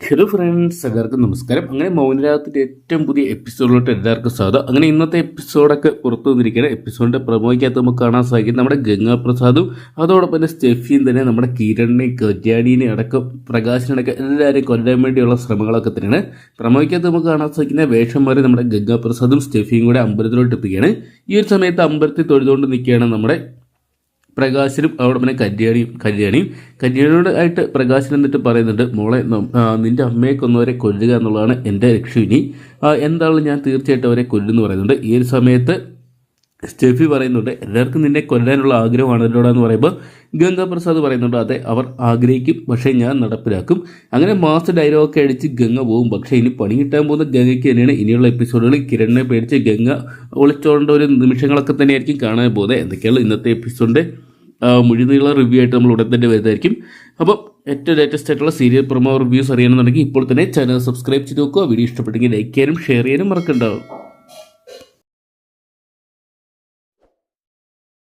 Hello friends എല്ലാവർക്കും നമസ്കാരം. അങ്ങനെ മൗനരാഗത്തിന്റെ ഏറ്റവും പുതിയ എപ്പിസോഡിലോട്ട് എല്ലാവർക്കും സ്വാഗതം. അങ്ങനെ ഇന്നത്തെ എപ്പിസോഡൊക്കെ പുറത്തു വന്നിരിക്കുകയാണ്. എപ്പിസോഡിന്റെ പ്രമോയ്ക്കകത്ത് നമുക്ക് കാണാൻ സാധിക്കും നമ്മുടെ ഗംഗാപ്രസാദും അതോടൊപ്പം തന്നെ സ്റ്റെഫിയും തന്നെ നമ്മുടെ കിരണിനെയും കല്യാണിനെയും അടക്കം പ്രകാശിനടക്കം എല്ലാവരെയും കൊല്ലാൻ വേണ്ടിയുള്ള ശ്രമങ്ങളൊക്കെ തന്നെയാണ്. പ്രമോയ്ക്കകത്ത് നമുക്ക് കാണാൻ സാധിക്കുന്ന വേഷം മാറി നമ്മുടെ ഗംഗാപ്രസാദും സ്റ്റെഫിയും കൂടെ അമ്പലത്തിലോട്ട് എത്തുകയാണ് ഈ ഒരു സമയത്ത് അമ്പലത്തിൽ തൊഴുതുകൊണ്ട് നിൽക്കുകയാണ് നമ്മുടെ പ്രകാശനും അവിടെ പിന്നെ കല്യാണിയും കല്യാണിയും. കല്യാണിയോട് ആയിട്ട് പ്രകാശൻ എന്നിട്ട് പറയുന്നുണ്ട് മോളെ നിന്റെ അമ്മയെ കൊന്നവരെ കൊല്ലുക എന്നുള്ളതാണ് എന്റെ ലക്ഷ്യം എന്താണ് ഞാൻ തീർച്ചയായിട്ടും അവരെ കൊല്ലുന്നു പറയുന്നുണ്ട്. ഈ ഒരു സമയത്ത് സ്റ്റെഫി പറയുന്നുണ്ട് എല്ലാവർക്കും നിന്നെ കൊല്ലാനുള്ള ആഗ്രഹമാണല്ലോ എന്ന് പറയുമ്പോൾ ഗംഗാപ്രസാദ് പറയുന്നുണ്ട് അതെ അവർ ആഗ്രഹിക്കും പക്ഷേ ഞാൻ നടപ്പിലാക്കും. അങ്ങനെ മാസ് ഡയലോഗൊക്കെ അടിച്ച് ഗംഗ പോകും പക്ഷേ ഇനി പണി കിട്ടാൻ പോകുന്ന ഗംഗയ്ക്ക് തന്നെയാണ് ഇനിയുള്ള എപ്പിസോഡുകളിൽ കിരണിനെ പേടിച്ച് ഗംഗ ഒളിച്ചോണ്ട ഒരു നിമിഷങ്ങളൊക്കെ തന്നെയായിരിക്കും കാണാൻ പോകുന്നത്. എന്തൊക്കെയാണ് ഇന്നത്തെ എപ്പിസോഡിന്റെ മുഴുനീള റിവ്യൂ ആയിട്ട് നമ്മൾ ഉടൻ തന്നെ വരുന്നതായിരിക്കും. അപ്പം ഏറ്റവും ലേറ്റസ്റ്റ് ആയിട്ടുള്ള സീരിയൽ പ്രൊമോ റിവ്യൂസ് അറിയണമെന്നുണ്ടെങ്കിൽ ഇപ്പോൾ തന്നെ ചാനൽ സബ്സ്ക്രൈബ് ചെയ്ത് നോക്കുക വീഡിയോ ഇഷ്ടപ്പെട്ടെങ്കിൽ ലൈക്ക് ചെയ്യാനും ഷെയർ ചെയ്യാനും മറക്കണ്ടാവും